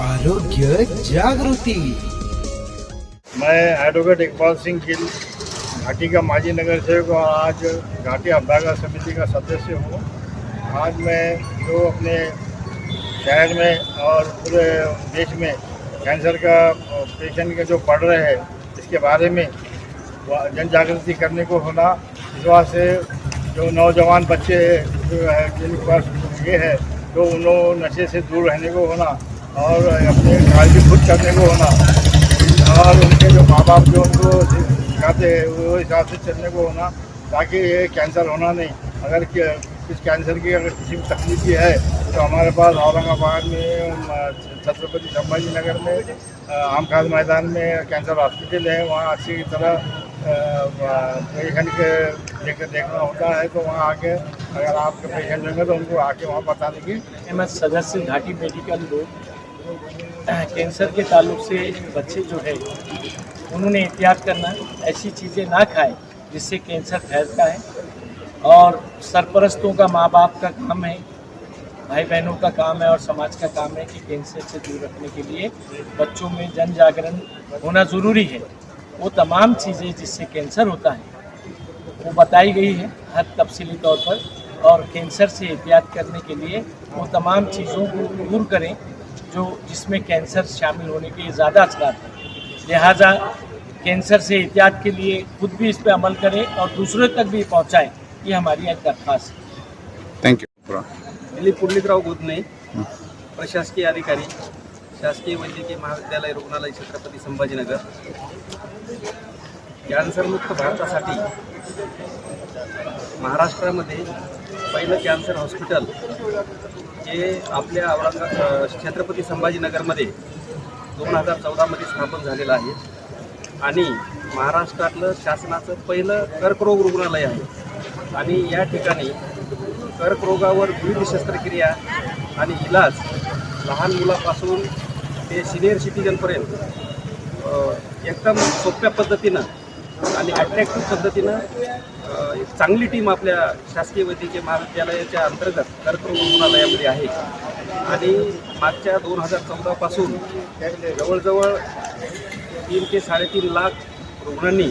आरोग्य जागृति। मैं एडवोकेट इकबाल सिंह गिल, घाटी का माजी नगर सेवक और आज घाटी अभ्यागत समिति का सदस्य हूँ। आज मैं जो अपने शहर में और पूरे देश में कैंसर का पेशेंट के जो बढ़ रहे हैं, इसके बारे में जन जागृति करने को होना, इस वास्ते जो नौजवान बच्चे जो है, जिनके पास ये है तो उन्हों नशे से दूर रहने को होना और अपने काळजी खुद करने को होना। और उनके जो माँ बाप जो उनको सिखाते हैं वो हिसाब से चलने को होना, ताकि ये कैंसर होना नहीं। अगर किस कैंसर की अगर किसी को तकलीफ़ भी है तो हमारे पास औरंगाबाद में छत्रपति संभाजी नगर में आम खास मैदान में कैंसर हॉस्पिटल है, वहाँ अच्छी तरह पेशेंट के देख देखना होता है तो वहाँ आके अगर आपके पेशेंट होंगे तो उनको आके वहाँ बता देंगे। एस सदस्य घाटी मेडिकल लोग कैंसर के ताल्लुक से बच्चे जो है, उन्होंने एहतियात करना ऐसी चीज़ें ना खाएँ जिससे कैंसर फैलता है। और सरपरस्तों का माँ बाप का काम है भाई बहनों का काम है और समाज का काम है कि कैंसर से दूर रखने के लिए बच्चों में जन जागरण होना ज़रूरी है। वो तमाम चीज़ें जिससे कैंसर होता है, वो बताई गई है हर तफसीली तौर पर। और कैंसर से एहतियात करने के लिए वो तमाम चीज़ों को दूर करें जो जिसमें कैंसर शामिल होने के ज़्यादा असरात हैं लिहाजा कैंसर से एहतियात के लिए खुद भी इस पर अमल करें और दूसरों तक भी पहुँचाएं ये हमारी आज दरख्वास्त है। थँक्यू दिलीप पुंडलिकराव गुदने प्रशासकीय अधिकारी शासकीय वैद्यकीय महाविद्यालय रुग्णालय छत्रपती संभाजीनगर. कॅन्सरमुक्त भारतासाठी महाराष्ट्रामध्ये पहिलं कॅन्सर हॉस्पिटल जे आपल्या औरंगाबाद छत्रपती संभाजीनगरमध्ये दोन हजार चौदामध्ये स्थापन झालेलं आहे. आणि महाराष्ट्रातलं शासनाचं पहिलं कर्करोग रुग्णालय आहे. आणि या ठिकाणी कर्करोगावर विविध शस्त्रक्रिया आणि इलाज लहान मुलापासून ते सिनियर सिटीजनपर्यंत एकदम सोप्या पद्धतीनं आणि अट्रॅक्टिव्ह पद्धतीनं एक चांगली टीम आपल्या शासकीय वैद्यकीय महाविद्यालयाच्या अंतर्गत कर्करोग रुग्णालयामध्ये आहे. आणि मागच्या दोन हजार चौदापासून जवळजवळ तीन ते साडेतीन लाख रुग्णांनी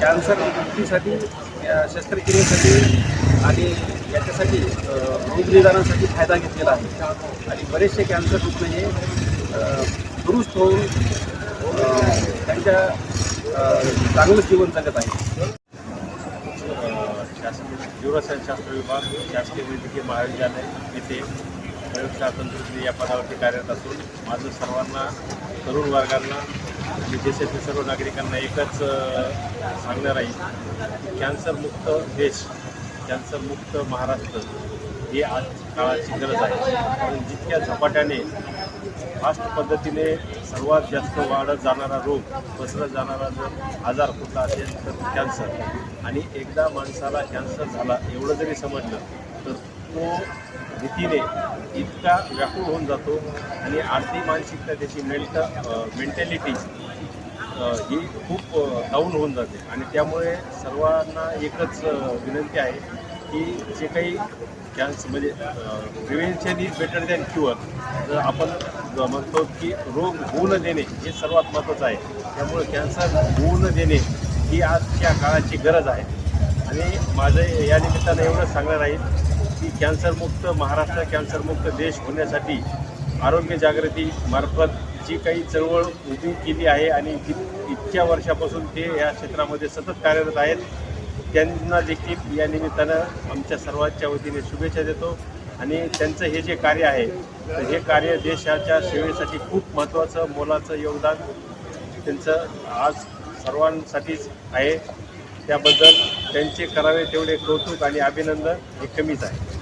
कॅन्सर मुक्तीसाठी या शस्त्रक्रियेसाठी आणि याच्यासाठी रोगनिदानासाठी फायदा घेतलेला आहे. आणि बरेचसे कॅन्सर रुग्ण हे दुरुस्त होऊन त्यांच्या चांगलं जीवन जगत आहे. शासकीय जीवरसायनशास्त्र विभाग शासकीय वैद्यकीय महाविद्यालय येथे प्रयोगशाळा तंत्रज्ञ या पदावरती कार्यरत असून माझं सर्वांना तरुण वर्गांना आणि देशातील सर्व नागरिकांना एकच सांगणार आहे कॅन्सरमुक्त देश कॅन्सरमुक्त महाराष्ट्र ही आज काळाची गरज आहे. कारण जितक्या झपाट्याने फास्ट पद्धतीने सर्वात जास्त वाढत जाणारा रोग पसरत जाणारा जर आजार कुठला असेल तर कॅन्सर आणि एकदा माणसाला कॅन्सर झाला एवढं जरी समजलं तर तो भीतीने इतका व्याकुळ होऊन जातो आणि आर्थिक मानसिकता त्याची मेंट मेंटॅलिटी ही खूप डाऊन होऊन जाते. आणि त्यामुळे सर्वांना एकच विनंती आहे की जे काही कॅन्स म्हणजे prevention is better than cure जर आपण म्हणतो की रोग होऊ न देणे हे सर्वात महत्त्वाचं आहे. त्यामुळे कॅन्सर होऊ न देणे ही आजच्या काळाची गरज आहे. आणि माझं या निमित्तानं एवढंच सांगणार आहे की कॅन्सरमुक्त महाराष्ट्र कॅन्सरमुक्त देश होण्यासाठी आरोग्य जागृती मार्फत जी काही चळवळ उभी केली आहे आणि इतक्या वर्षापासून ते या क्षेत्रामध्ये सतत कार्यरत आहेत त्यांना देखील या निमित्तानं आमच्या सर्वांच्या वतीने शुभेच्छा देतो. आणि त्यांचं हे जे कार्य आहे तर हे कार्य देशाच्या सेवेसाठी खूप महत्त्वाचं मोलाचं योगदान त्यांचं आज सर्वांसाठीच आहे. त्याबद्दल त्यांचे करावे तेवढे कौतुक आणि अभिनंदन हे कमीच आहे.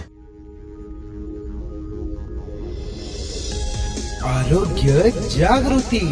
आरोग्य जागृती.